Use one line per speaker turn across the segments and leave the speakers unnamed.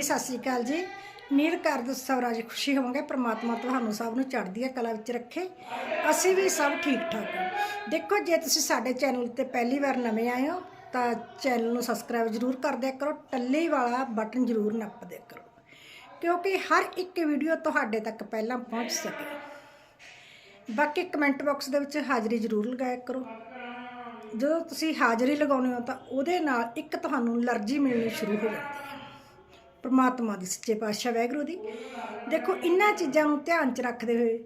ਜੀ, ਸਤਿ ਸ਼੍ਰੀ ਅਕਾਲ ਜੀ। ਉਮੀਦ ਕਰਦ ਸਵਰਾਜ ਖੁਸ਼ੀ ਹੋਵਾਂਗੇ। ਪ੍ਰਮਾਤਮਾ ਤੁਹਾਨੂੰ ਸਭ ਨੂੰ ਚੜ੍ਹਦੀ ਕਲਾ ਵਿੱਚ ਰੱਖੇ। ਅਸੀਂ ਵੀ ਸਭ ਠੀਕ ਠਾਕ ਹਾਂ। ਦੇਖੋ, ਜੇ ਤੁਸੀਂ ਸਾਡੇ ਚੈਨਲ ਤੇ ਪਹਿਲੀ ਵਾਰ ਨਵੇਂ ਆਏ ਹੋ, ਤਾਂ ਚੈਨਲ ਨੂੰ ਸਬਸਕ੍ਰਾਈਬ ਜ਼ਰੂਰ ਕਰ ਦਿਆ ਕਰੋ। ਟੱਲੇ ਵਾਲਾ ਬਟਨ ਜ਼ਰੂਰ ਨੱਪ ਦਿਆ ਕਰੋ। ਕਿਉਂਕਿ ਹਰ ਇੱਕ ਵੀਡੀਓ ਤੁਹਾਡੇ ਤੱਕ ਪਹਿਲਾਂ ਪਹੁੰਚ ਸਕੇ। ਬਾਕੀ ਕਮੈਂਟ ਬਾਕਸ ਦੇ ਵਿੱਚ ਹਾਜ਼ਰੀ ਜ਼ਰੂਰ ਲਗਾਇਆ ਕਰੋ। ਜਦੋਂ ਤੁਸੀਂ ਹਾਜ਼ਰੀ ਲਗਾਉਂਦੇ ਹੋ, ਤਾਂ ਉਹਦੇ ਨਾਲ ਇੱਕ ਤੁਹਾਨੂੰ ਅਲਰਜੀ ਮਿਲਣੀ ਸ਼ੁਰੂ ਹੋ ਜਾਂਦੀ ਹੈ। ਪ੍ਰਮਾਤਮਾ ਦੀ ਸੱਚੇ ਪਾਤਸ਼ਾਹ ਵਾਹਿਗੁਰੂ ਦੀ। ਦੇਖੋ ਇਹਨਾਂ ਚੀਜ਼ਾਂ ਨੂੰ ਧਿਆਨ 'ਚ ਰੱਖਦੇ ਹੋਏ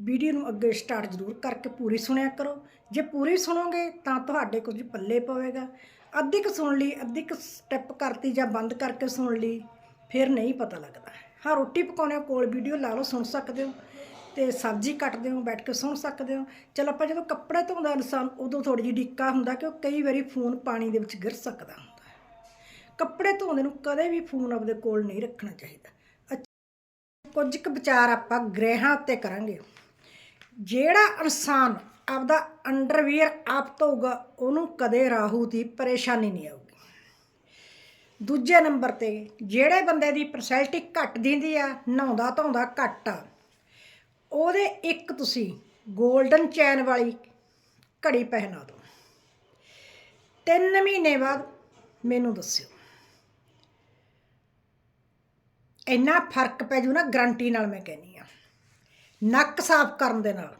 ਵੀਡੀਓ ਨੂੰ ਅੱਗੇ ਸਟਾਰਟ ਜ਼ਰੂਰ ਕਰਕੇ ਪੂਰੀ ਸੁਣਿਆ ਕਰੋ। ਜੇ ਪੂਰੀ ਸੁਣੋਗੇ, ਤਾਂ ਤੁਹਾਡੇ ਕੁਝ ਪੱਲੇ ਪਵੇਗਾ। ਅੱਧੀ ਕੁ ਸੁਣ ਲਈ ਅੱਧੀ ਕੁ ਸਟੈਪ ਕਰਤੀ ਜਾਂ ਬੰਦ ਕਰਕੇ ਸੁਣ ਲਈ, ਫਿਰ ਨਹੀਂ ਪਤਾ ਲੱਗਦਾ। ਹਾਂ, ਰੋਟੀ ਪਕਾਉਣੇ ਕੋਲ ਵੀਡੀਓ ਲਾ ਲਓ, ਸੁਣ ਸਕਦੇ ਹੋ। ਤੇ ਸਬਜ਼ੀ ਕੱਟਦੇ ਹੋ, ਬੈਠ ਕੇ ਸੁਣ ਸਕਦੇ ਹੋ। ਚਲ ਆਪਾਂ ਜਦੋਂ ਕੱਪੜੇ ਧੋਂਦਾ ਇਨਸਾਨ ਉਦੋਂ ਥੋੜੀ ਜਿਹੀ ਡਿੱਕਾ ਹੁੰਦਾ ਕਿ ਉਹ ਕਈ ਵਾਰੀ ਫੋਨ ਪਾਣੀ ਦੇ ਵਿੱਚ ਗਿਰ ਸਕਦਾ। ਕੱਪੜੇ ਧੋਂਦੇ ਨੂੰ ਕਦੇ ਵੀ ਫੋਨ ਆਪਦੇ ਕੋਲ ਨਹੀਂ ਰੱਖਣਾ ਚਾਹੀਦਾ। ਅੱਛਾ, ਕੁਝ ਕੁ ਵਿਚਾਰ ਆਪਾਂ ਗ੍ਰਹਿਾਂ ਉੱਤੇ ਕਰਾਂਗੇ। ਜਿਹੜਾ ਇਨਸਾਨ ਆਪਦਾ ਅੰਡਰਵੀਅਰ ਆਪ ਧੋਊਗਾ ਉਹਨੂੰ ਕਦੇ ਰਾਹੂ ਦੀ ਪਰੇਸ਼ਾਨੀ ਨਹੀਂ ਆਊਗੀ। ਦੂਜੇ ਨੰਬਰ ਤੇ ਜਿਹੜੇ ਬੰਦੇ ਦੀ ਪਰਸੈਲਿਟੀ ਘੱਟ ਦਿੰਦੀ ਆ ਨਹਾਉਂਦਾ ਧੋਂਦਾ ਘੱਟ ਆ ਉਹਦੇ ਇੱਕ ਤੁਸੀਂ 골ਡਨ ਚੈਨ ਵਾਲੀ ਘੜੀ ਪਹਿਨਾ ਦਿਓ। ਤਿੰਨ ਮਹੀਨੇ ਬਾਅਦ ਮੈਨੂੰ ਦੱਸਿਓ। ਇੰਨਾ ਫ਼ਰਕ ਪੈ ਜੂ ਨਾ ਗਰੰਟੀ ਨਾਲ ਮੈਂ ਕਹਿੰਨੀ ਆ ਨੱਕ ਸਾਫ਼ ਕਰਨ ਦੇ ਨਾਲ।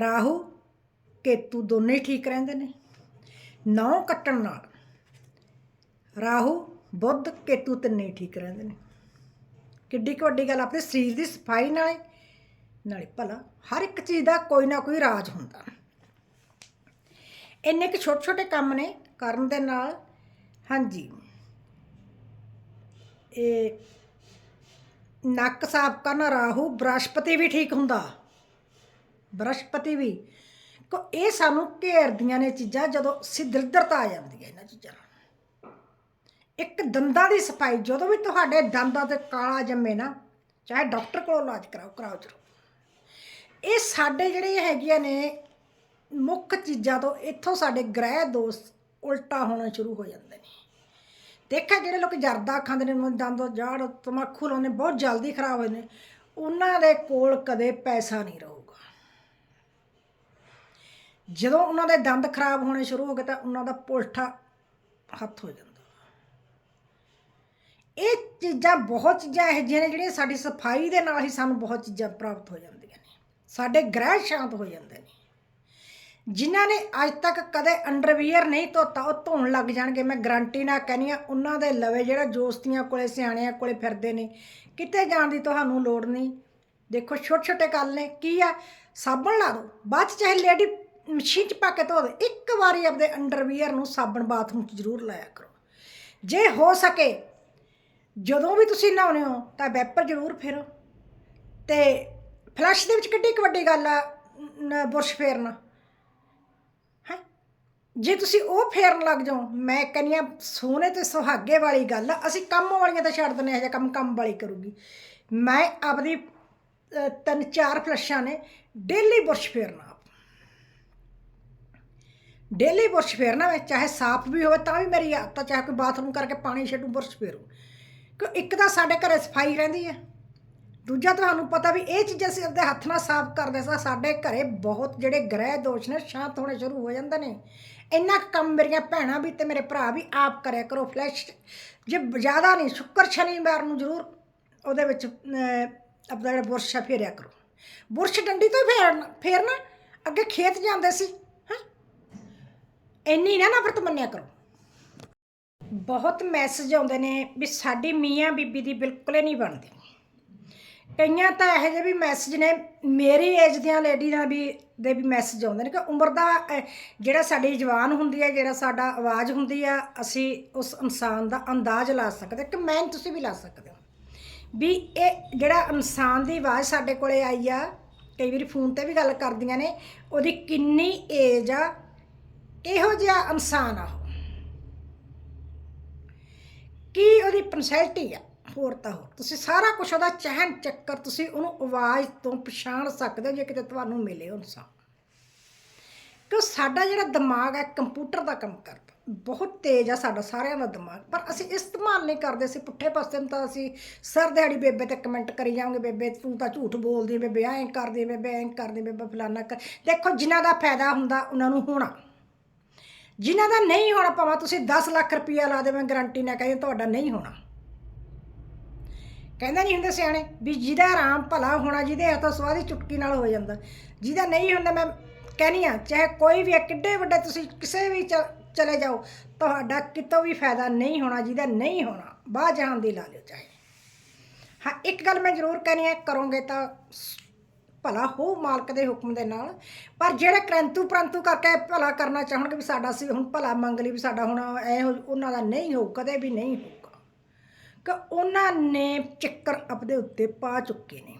ਰਾਹੂ, ਕੇਤੂ ਦੋਨੇ ਠੀਕ ਰਹਿੰਦੇ ਨੇ। ਨੌ ਕੱਟਣ ਨਾਲ। ਰਾਹੂ, ਬੁੱਧ, ਕੇਤੂ ਤਿੰਨੇ ਠੀਕ ਰਹਿੰਦੇ ਨੇ। ਕਿੱਡੀ ਕੁ ਵੱਡੀ ਗੱਲ ਆਪਣੇ ਸਰੀਰ ਦੀ ਸਫ਼ਾਈ ਨਾਲੇ ਨਾਲੇ ਭਲਾ ਹਰ ਇੱਕ ਚੀਜ਼ ਦਾ ਕੋਈ ਨਾ ਕੋਈ ਰਾਜ ਹੁੰਦਾ। ਇੰਨੇ ਕੁ ਛੋਟੇ ਛੋਟੇ ਕੰਮ ਨੇ ਕਰਨ ਦੇ ਨਾਲ। ਹਾਂਜੀ। ਇਹ ਨੱਕ ਸਾਫ਼ ਕਰਨ ਰਾਹੂ ਬ੍ਰਹਸਪਤੀ ਵੀ ਠੀਕ ਹੁੰਦਾ। ਬ੍ਰਹਸਪਤੀ ਵੀ। ਕੋ ਇਹ ਸਾਨੂੰ ਘੇਰਦੀਆਂ ਨੇ ਚੀਜ਼ਾਂ ਜਦੋਂ ਸਿੱਧਰਤਾ ਆ ਜਾਂਦੀ ਹੈ ਇਹਨਾਂ ਚੀਜ਼ਾਂ ਨਾਲ। ਇੱਕ ਦੰਦਾਂ ਦੀ ਸਫ਼ਾਈ, ਜਦੋਂ ਵੀ ਤੁਹਾਡੇ ਦੰਦਾਂ ਤੇ ਕਾਲਾ ਜੰਮੇ ਨਾ, ਚਾਹੇ ਡਾਕਟਰ ਕੋਲੋਂ ਇਲਾਜ ਕਰਾਓ ਕਰਾਓ ਜ਼ਰੂਰ। ਇਹ ਸਾਡੇ ਜਿਹੜੇ ਹੈਗੀਆਂ ਨੇ ਮੁੱਖ ਚੀਜ਼ਾਂ ਤੋਂ ਇੱਥੋਂ ਸਾਡੇ ਗ੍ਰਹਿ ਦੋਸ਼ ਉਲਟਾ ਹੋਣਾ ਸ਼ੁਰੂ ਹੋ ਜਾਂਦੇ ਨੇ। ਦੇਖਿਆ ਜਿਹੜੇ ਲੋਕ ਜਰਦਾ ਖਾਂਦੇ ਨੇ, ਉਹਨਾਂ ਦੇ ਦੰਦ ਜਾੜ ਤਮਾਕੂ ਲਾਉਂਦੇ ਬਹੁਤ ਜਲਦੀ ਖਰਾਬ ਹੋ ਜਾਂਦੇ ਨੇ। ਉਹਨਾਂ ਦੇ ਕੋਲ ਕਦੇ ਪੈਸਾ ਨਹੀਂ ਰਹੂਗਾ। ਜਦੋਂ ਉਹਨਾਂ ਦੇ ਦੰਦ ਖਰਾਬ ਹੋਣੇ ਸ਼ੁਰੂ ਹੋ ਗਏ ਤਾਂ ਉਹਨਾਂ ਦਾ ਪੁਲਠਾ ਹੱਥ ਹੋ ਜਾਂਦਾ। ਇਹ ਚੀਜ਼ਾਂ ਬਹੁਤ ਚੀਜ਼ਾਂ ਇਹੋ ਜਿਹੀਆਂ ਨੇ ਜਿਹੜੀਆਂ ਸਾਡੀ ਸਫ਼ਾਈ ਦੇ ਨਾਲ ਹੀ ਸਾਨੂੰ ਬਹੁਤ ਚੀਜ਼ਾਂ ਪ੍ਰਾਪਤ ਹੋ ਜਾਂਦੀਆਂ ਨੇ। ਸਾਡੇ ਗ੍ਰਹਿ ਸ਼ਾਂਤ ਹੋ ਜਾਂਦੇ ਨੇ। ਜਿਨ੍ਹਾਂ ਨੇ ਅੱਜ ਤੱਕ ਕਦੇ ਅੰਡਰਵੀਅਰ ਨਹੀਂ ਧੋਤਾ, ਉਹ ਧੋਣ ਲੱਗ ਜਾਣਗੇ। ਮੈਂ ਗਰੰਟੀ ਨਾਲ ਕਹਿੰਦੀ ਆ ਉਹਨਾਂ ਦੇ ਲਵੇ ਜਿਹੜਾ ਜੋਸਤੀਆਂ ਕੋਲੇ, ਸਿਆਣਿਆਂ ਕੋਲੇ ਫਿਰਦੇ ਨੇ। ਕਿਤੇ ਜਾਣ ਦੀ ਤੁਹਾਨੂੰ ਲੋੜ ਨਹੀਂ। ਦੇਖੋ ਛੋਟੇ ਛੋਟੇ ਗੱਲ ਨੇ। ਕੀ ਆ? ਸਾਬਣ ਲਾ ਦਿਓ। ਬਾਅਦ 'ਚ ਚਾਹੇ ਲੇਡੀ ਮਸ਼ੀਨ 'ਚ ਪਾ ਕੇ ਧੋ ਦੇ। ਇੱਕ ਵਾਰੀ ਆਪਦੇ ਅੰਡਰਵੀਅਰ ਨੂੰ ਸਾਬਣ ਬਾਥਰੂਮ 'ਚ ਜ਼ਰੂਰ ਲਾਇਆ ਕਰੋ। ਜੇ ਹੋ ਸਕੇ, ਜਦੋਂ ਵੀ ਤੁਸੀਂ ਨਹਾਉਂਦੇ ਹੋ, ਤਾਂ ਵੈਪਰ ਜ਼ਰੂਰ ਫੇਰੋ। ਤੇ ਫਲਸ਼ ਦੇ ਵਿੱਚ ਕਿੱਡੀ ਕੁ ਵੱਡੀ ਗੱਲ ਆ, ਨ- ਬੁਰਸ਼ ਫੇਰਨਾ। ਜੇ ਤੁਸੀਂ ਉਹ ਫੇਰਨ ਲੱਗ ਜਾਓ ਮੈਂ ਕਹਿੰਦੀ ਹਾਂ ਸੋਨੇ ਤੇ ਸੁਹਾਗੇ ਵਾਲੀ ਗੱਲ ਆ ਅਸੀਂ ਕੰਮ ਵਾਲੀਆਂ ਤਾਂ ਛੱਡ ਦਿੰਦੇ ਹਾਂ ਜਾਂ ਕੰਮ ਕੰਮ ਵਾਲੀ ਕਰੂਗੀ। ਮੈਂ ਆਪਦੀ ਤਿੰਨ ਚਾਰ ਫਲਸ਼ਾਂ ਨੇ ਡੇਲੀ ਬੁਰਸ਼ ਫੇਰਨਾ ਡੇਲੀ ਬੁਰਸ਼ ਫੇਰਨਾ ਮੈਂ ਚਾਹੇ ਸਾਫ਼ ਵੀ ਹੋਵੇ ਤਾਂ ਵੀ ਮੇਰੀ ਆਦਤ ਆ, ਚਾਹੇ ਕੋਈ ਬਾਥਰੂਮ ਕਰਕੇ ਪਾਣੀ ਛੱਡੂ ਬੁਰਸ਼ ਫੇਰੂ। ਕਿ ਇੱਕ ਤਾਂ ਸਾਡੇ ਘਰੇ ਸਫ਼ਾਈ ਰਹਿੰਦੀ ਹੈ ਦੂਜਾ ਤੁਹਾਨੂੰ ਪਤਾ ਵੀ ਇਹ ਚੀਜ਼ਾਂ ਅਸੀਂ ਆਪਦੇ ਹੱਥ ਨਾਲ ਸਾਫ਼ ਕਰਦੇ ਸਾਂ ਸਾਡੇ ਘਰੇ ਬਹੁਤ ਜਿਹੜੇ ਗ੍ਰਹਿ ਦੋਸ਼ ਨੇ ਸ਼ਾਂਤ ਹੋਣੇ ਸ਼ੁਰੂ ਹੋ ਜਾਂਦੇ ਨੇ। ਇੰਨਾ ਕੁ ਕੰਮ ਮੇਰੀਆਂ ਭੈਣਾਂ ਵੀ ਤੇ ਮੇਰੇ ਭਰਾ ਵੀ ਆਪ ਕਰਿਆ ਕਰੋ ਫਲੈਸ਼ ਜੇ ਜ਼ਿਆਦਾ ਨਹੀਂ, ਸ਼ੁੱਕਰ ਸ਼ਨੀਵਾਰ ਨੂੰ ਜ਼ਰੂਰ ਉਹਦੇ ਵਿੱਚ ਆਪਣਾ ਜਿਹੜਾ ਬੁਰਸ਼ ਆ, ਫੇਰਿਆ ਕਰੋ। ਬੁਰਸ਼ ਡੰਡੀ ਤੋਂ ਹੀ ਫੇਰਨਾ ਫੇਰਨਾ, ਅੱਗੇ ਖੇਤ ਜਾਂਦੇ ਸੀ, ਹਾਂ? ਇੰਨੀ ਨਾ ਨਫ਼ਰਤ ਮੰਨਿਆ ਕਰੋ। ਬਹੁਤ ਮੈਸੇਜ ਆਉਂਦੇ ਨੇ ਵੀ ਸਾਡੀ ਮੀਆਂ ਬੀਬੀ ਦੀ ਬਿਲਕੁਲ ਹੀ ਨਹੀਂ ਬਣਦੀ। ਕਈਆਂ ਤਾਂ ਇਹੋ ਜਿਹੇ ਵੀ ਮੈਸੇਜ ਨੇ ਮੇਰੀ ਏਜ ਦੀਆਂ ਲੇਡੀਆਂ ਵੀ ਦੇ ਵੀ ਮੈਸੇਜ ਆਉਂਦੇ ਨੇ ਕਿ ਉਮਰ ਦਾ ਅਹ, ਜਿਹੜਾ ਸਾਡੀ ਜਵਾਨ ਹੁੰਦੀ ਹੈ ਜਿਹੜਾ ਸਾਡਾ ਆਵਾਜ਼ ਹੁੰਦੀ ਆ ਅਸੀਂ ਉਸ ਇਨਸਾਨ ਦਾ ਅੰਦਾਜ਼ ਲਾ ਸਕਦੇ ਕਿ ਮੈਂ ਤੁਸੀਂ ਵੀ ਲਾ ਸਕਦੇ ਹੋ। ਵੀ ਇਹ ਜਿਹੜਾ ਇਨਸਾਨ ਦੀ ਆਵਾਜ਼ ਸਾਡੇ ਕੋਲੇ ਆਈ ਆ ਕਈ ਵਾਰੀ ਫੋਨ ਤੇ ਵੀ ਗੱਲ ਕਰਦੀਆਂ ਨੇ ਉਹਦੀ ਕਿੰਨੀ ਏਜ ਆ ਇਹੋ ਜਿਹਾ ਇਨਸਾਨ ਆ ਉਹ। ਕੀ ਉਹਦੀ ਪਰਸਨੈਲਿਟੀ ਆ? ਹੋਰ ਤਾਂ ਹੋਰ। ਤੁਸੀਂ ਸਾਰਾ ਕੁਝ ਉਹਦਾ ਚਹਿਨ ਚੱਕਰ ਤੁਸੀਂ ਉਹਨੂੰ ਆਵਾਜ਼ ਤੋਂ ਪਛਾਣ ਸਕਦੇ ਹੋ ਜੇ ਕਿਤੇ ਤੁਹਾਨੂੰ ਮਿਲੇ ਉਹ ਇਨਸਾਨ ਕਿ ਸਾਡਾ ਜਿਹੜਾ ਦਿਮਾਗ ਹੈ ਕੰਪਿਊਟਰ ਦਾ ਕੰਮ ਕਰਦਾ। ਬਹੁਤ ਤੇਜ਼ ਆ ਸਾਡਾ ਸਾਰਿਆਂ ਦਾ ਦਿਮਾਗ। ਪਰ ਅਸੀਂ ਇਸਤੇਮਾਲ ਨਹੀਂ ਕਰਦੇ। ਅਸੀਂ ਪੁੱਠੇ ਪਾਸੇ ਨੂੰ ਤਾਂ ਅਸੀਂ ਸਰ ਦਿਹਾੜੀ ਬੇਬੇ ਤੇ ਕਮੈਂਟ ਕਰੀ ਜਾਵਾਂਗੇ ਬੇਬੇ ਤੂੰ ਤਾਂ ਝੂਠ ਬੋਲਦੀ ਹੈ, ਬੇਬੇ ਐਂ ਕਰਦੀ ਹੈ, ਬੇਬੇ ਐਂ ਕਰਦੀ ਹੈ, ਬੇਬੇ ਫਲਾਨਾ ਕਰ। ਦੇਖੋ ਜਿਨ੍ਹਾਂ ਦਾ ਫਾਇਦਾ ਹੁੰਦਾ ਉਹਨਾਂ ਨੂੰ ਹੋਣਾ। ਜਿਨ੍ਹਾਂ ਦਾ ਨਹੀਂ ਹੋਣਾ ਭਾਵੇਂ ਤੁਸੀਂ 10 ਲੱਖ ਰੁਪਈਆ ਲਾ ਦੇ ਗਰੰਟੀ ਗਾਰੰਟੀ ਨਾਲ ਕਹਿੰਦੀ ਤੁਹਾਡਾ ਨਹੀਂ ਹੋਣਾ। ਕਹਿੰਦੇ ਨਹੀਂ ਹੁੰਦੇ ਸਿਆਣੇ ਵੀ ਜਿਹਦਾ ਆਰਾਮ ਭਲਾ ਹੋਣਾ ਜਿਹਦੇ ਹੱਥੋਂ ਸਵਾਦੀ ਚੁਟਕੀ ਨਾਲ ਹੋ ਜਾਂਦਾ। ਜਿਹਦਾ ਨਹੀਂ ਹੁੰਦਾ ਮੈਂ ਕਹਿੰਦੀ ਆ ਚਾਹੇ ਕੋਈ ਵੀ ਹੈ, ਕਿੱਡੇ ਵੱਡੇ ਤੁਸੀਂ ਕਿਸੇ ਵੀ ਚ- ਚਲੇ ਜਾਓ ਤੁਹਾਡਾ ਕਿਤੋਂ ਵੀ ਫਾਇਦਾ ਨਹੀਂ ਹੋਣਾ ਜਿਹਦਾ ਨਹੀਂ ਹੋਣਾ ਬਾਹਰ ਜਾਣ ਦੀ ਲਾ ਲਿਓ ਚਾਹੇ। ਹਾਂ ਇੱਕ ਗੱਲ ਮੈਂ ਜ਼ਰੂਰ ਕਹਿਣੀ ਹੈ ਕਰੋਗੇ ਤਾਂ ਸ- ਭਲਾ ਹੋ ਮਾਲਕ ਦੇ ਹੁਕਮ ਦੇ ਨਾਲ। ਪਰ ਜਿਹੜੇ ਕਰੰਤੂ ਪ੍ਰੰਤੂ ਕਰਕੇ ਭਲਾ ਕਰਨਾ ਚਾਹਣਗੇ ਵੀ ਸਾਡਾ ਸੀ ਹੁਣ ਭਲਾ ਮੰਗ ਲਈ ਵੀ ਸਾਡਾ ਹੁਣ ਇਹ ਹੋ- ਉਹਨਾਂ ਦਾ ਨਹੀਂ ਹੋਊ ਕਦੇ ਵੀ ਨਹੀਂ ਹੋਊਗਾ ਕਿ ਉਹਨਾਂ ਨੇ ਚੱਕਰ ਆਪਦੇ ਉੱਤੇ ਪਾ ਚੁੱਕੇ ਨੇ।